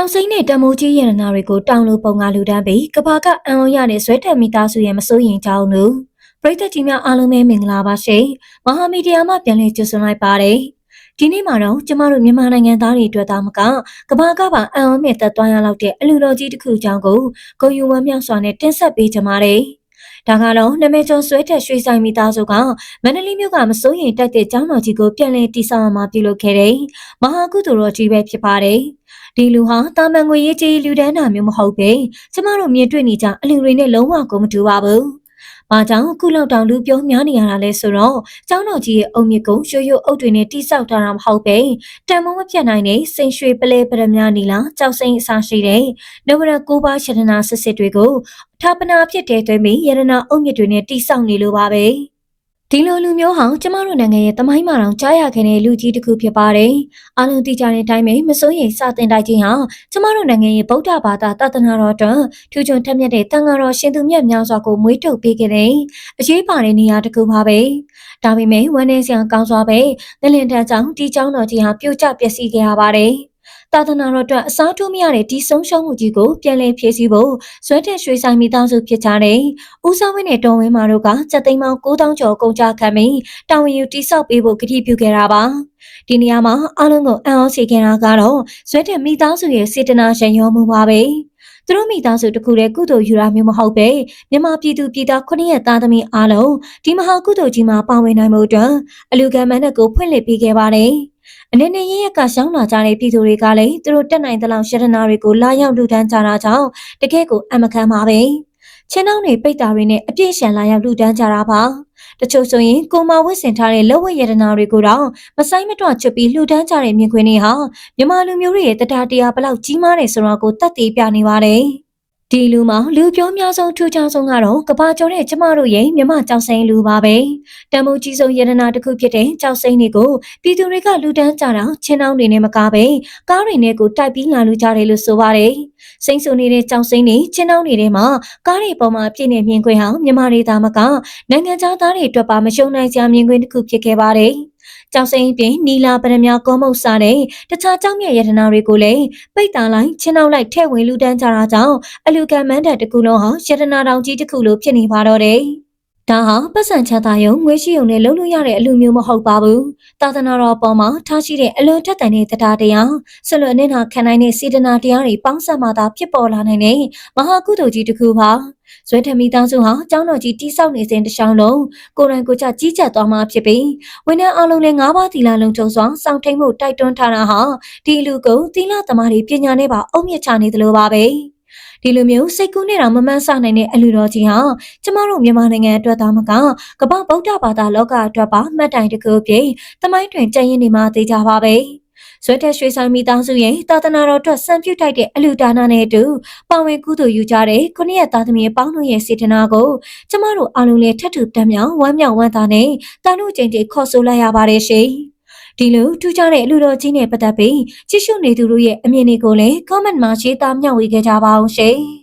ကြောင်စိမ့်နဲ့တမိုးကြီးရတနာတွေကိုတောင်းလို့ပုံကလူတန်းပြီးကဘာကအံအောင်ရတဲ့ဇွဲတက်မိသားစုရဲ့မစိုးရင်ကြောင်းလို့ပရိသတ်ကြီးများအားလုံးပဲမင်္ဂလာပါရှင်မဟာမီဒီယာမှပြန်လည်ကြိုဆိုလိုက်ပါတယ်ဒီနေ့မှာတော့ကျမတို့မြန်မာနိုင်ငံသားတွေအတွက်သားမကကဘာကပါအံအောင်မြတ်သက်သွားရလောက်တဲ့အလူတော်ကြီးတစ်ခုအကြောင်းကိုဂုံယူဝမ်းမြောက်စွာနဲ့တင်ဆက်ပေးကြပါတယ်ဒါကတော့နမဲကျော်ဆွဲထက်ရွှေဆိုင်မိသားစုကမန္တလေးမြို့ကမစိုးရင်တက်တဲ့ကျောင်းတော်ကြီးကိုပြန်လည်တည်ဆောက်အောင်ပြုလုပ်ခဲ့တဲ့မဟာကုသိုလ်တော်ကြီးပဲဖြစ်ပါတယ်။ ဒီလူဟာတာမန်ငွေရေးကြီးလူဒန်းတာမျိုးမဟုတ်ပဲကျမတို့မြင်တွေ့နေကြအလူတွေနဲ့လုံးဝကိုမတူပါဘူး။ဘာကြောင့်ခုလောက်တောင်လူပြောများနေရတာလဲဆိုတော့ကျောင်းတော်ကြီးရဲ့အုံမြစ်ကုန်းရွှရွအုပ်တွေနဲ့တိဆောက်ထားတာမဟုတ်ပဲတန်မိုးမပြတ်နိုင်တဲ့စိန်ရွှေပလဲပရမများနီလာကြောက်စိန်အစားရှိတဲ့နဝရကိုးပါးရှတနာစစ်စစ်တွေကိုထာပနာဖြစ်တဲ့သွေးမီရတနာအုံမြစ်တွေနဲ့တိဆောက်နေလိုပါပဲ။ ဒီလိုလူမျိုးဟောင်းကျမတို့နိုင်ငံရဲ့တမိုင်းမှာတောင်ကြားရခဲ့တဲ့လူကြီးတစ်ခုဖြစ်ပါတယ်။အားလုံးသိကြတဲ့အတိုင်းပဲမစိုးရိမ်စတင်တိုက်ခြင်းဟာကျမတို့နိုင်ငံရဲ့ဗုဒ္ဓဘာသာတသနာတော်အတွက်ထူးချွန်ထက်မြက်တဲ့တန်ဃာတော်ရှင်သူမြတ်များစွာကိုမွေးထုတ်ပေးခဲ့တဲ့အရေးပါတဲ့နေရာတစ်ခုပါပဲ။ဒါပေမဲ့ဝမ်းနည်းစရာကောင်းစွာပဲငလင်တန်းကြောင့်ဒီကျောင်းတော်ကြီးဟာပြိုကျပျက်စီးခဲ့ရပါတယ်။ သာသနာတော်အတွက်အစားထိုးမရတဲ့ဒီဆုံးရှုံးမှုကြီးကိုပြန်လည်ဖြည့်ဆည်းဖို့ဇွဲတဲ့ရွှေဆိုင်မိသားစုဖြစ်ကြတဲ့ဦးစားဝင်းနဲ့တော်ဝင်းမာတို့ကစက်သိန်းပေါင်း9000ကျော်ကုန်ကြခံပြီးတာဝန်ယူတိစောက်ပေးဖို့ကတိပြုခဲ့တာပါဒီနေရာမှာအားလုံးကိုအံ့ဩစေခဲ့တာကတော့ဇွဲတဲ့မိသားစုရဲ့စေတနာရှင်ရောမှုပါပဲသူတို့မိသားစုတစ်ခုတည်းကုသိုလ်ယူတာမျိုးမဟုတ်ပဲမြန်မာပြည်သူပြည်သားခုနှစ်ရက်သားသမီးအားလုံးဒီမဟာကုသိုလ်ကြီးမှာပါဝင်နိုင်မှုအတွက်အလူကံမန်းနဲ့ကိုဖွင့်လှစ်ပေးခဲ့ပါတယ်။ အနေနဲ့ရရက်ကရှောင်းလာကြတဲ့ပြည်သူတွေကလည်းသူတို့တက်နိုင်သလောက်ရတနာတွေကိုလာရောက်လူဒန်းကြတာကြောင့်တကယ့်ကိုအမခံပါပဲချင်းနှောင်းတွေပိတ်တာတွေနဲ့အပြည့်ရှံလာရောက်လူဒန်းကြတာပါတချို့ဆိုရင်ကိုမဝစ်စင်ထားတဲ့လက်ဝဲရတနာတွေကိုတော့မဆိုင်မတော့ချွတ်ပြီးလှူဒန်းကြတဲ့မြင်ကွင်းတွေဟာမြမလူမျိုးတွေရဲ့တရားတရားဘလောက်ကြီးမားတယ်ဆိုတာကိုတတ်သိပြနေပါတယ်။ ဒီလူမှာလူပြောများဆုံးထူးခြားဆုံးကတော့ကဘာကျော်တဲ့ကျမတို့ရဲ့မြမကြောက်စိန်လူပါပဲတမိုးကြီးဆုံးယရနာတစ်ခုဖြစ်တဲ့ကြောက်စိန်တွေကိုပြည်သူတွေကလူတန်းကြတာချင်းနှောင်းတွေနဲ့မကားပဲကားတွေနဲ့ကိုတိုက်ပြီးလာလူကြတယ်လို့ဆိုပါတယ်စိမ့်ဆူနေတဲ့ကြောက်စိန်တွေချင်းနှောင်းတွေထဲမှာကားတွေပေါ်မှာပြည့်နေမြင်ခွင့်ဟာမြမတွေသားမကနိုင်ငံသားတွေအတွက်ပါမရှုံနိုင်စရာမြင်ကွင်းတစ်ခုဖြစ်ခဲ့ပါတယ် ကြောင်စိမ်းပြင်နီလာပရမကောမုတ်စားတဲ့တခြားကြောင်မြတ်ရတနာတွေကိုလည်းပိတ်တာလိုက်ချင်းနောက်လိုက်ထဲ့ဝင်လူတန်းကြတာကြောင့်အလူကံမန်းတဲ့တကူလုံးဟာရတနာတောင်ကြီးတစ်ခုလိုဖြစ်နေပါတော့တယ်။ ဒါဟာပတ်စံချတာယုံငွေရှိယုံနဲ့လုံးလို့ရတဲ့အလူမျိုးမဟုတ်ပါဘူး။သာသနာတော်ပေါ်မှာထားရှိတဲ့အလွန်ထက်သန်တဲ့တရားတရားဆလွတ်အနစ်နာခံနိုင်တဲ့စေတနာတရားတွေပေါင်းစပ်မှသာဖြစ်ပေါ်လာနိုင်တဲ့မဟာကုသိုလ်ကြီးတစ်ခုပါ။ဇွဲထမီသားစုဟာကျောင်းတော်ကြီးတိဆောက်နေစဉ်တစ်ချောင်းလုံးကိုရိုင်းကိုကြကြီးကြပ်သွားမှာဖြစ်ပြီးဝန်ထမ်းအလုံးလည်း၅ပါးသီလလုံးကျုံစွာစောင့်ထိန်မှုတိုက်တွန်းထားတာဟာဒီလူကုန်သီလသမားတွေပညာနဲ့ပါအုံမြင့်ချနေသလိုပါပဲ ဒီလိုမျိုးစိတ်ကူးနေတာမမှန်းဆနိုင်တဲ့အလူတော်ကြီးဟာကျမတို့မြန်မာနိုင်ငံအတွက်သားမကကမ္ဘာဗုဒ္ဓဘာသာလောကအတွက်ပါမှတ်တိုင်တစ်ခုပြည့်တမိုင်းတွင်ကျင့်ရင်နေမှာသိကြပါပဲ။ဇွဲတက်ရွှေဆိုင်မိသားစုရဲ့သာသနာတော်အတွက်စံပြုတိုက်တဲ့အလူဒါနနဲ့အတူပါဝင်ကုသိုလ်ယူကြတဲ့ခုနှစ်ရက်သားသမီးအပေါင်းတို့ရဲ့စေတနာကိုကျမတို့အားလုံးလည်းထပ်ထူတမ်းမြောင်ဝမ်းမြောက်ဝမ်းသာနဲ့တာလို့ကျင့်တဲ့ခေါ်ဆိုလိုက်ရပါတယ်ရှင်။ ဒီလိုထူးခြားတဲ့လူတော်ကြီးနဲ့ပတ်သက်ပြီးကြည့်ရှုနေသူတို့ရဲ့အမြင်တွေကိုလည်း comment မှာရေးသားမျှဝေခဲ့ကြပါအောင်ရှင်။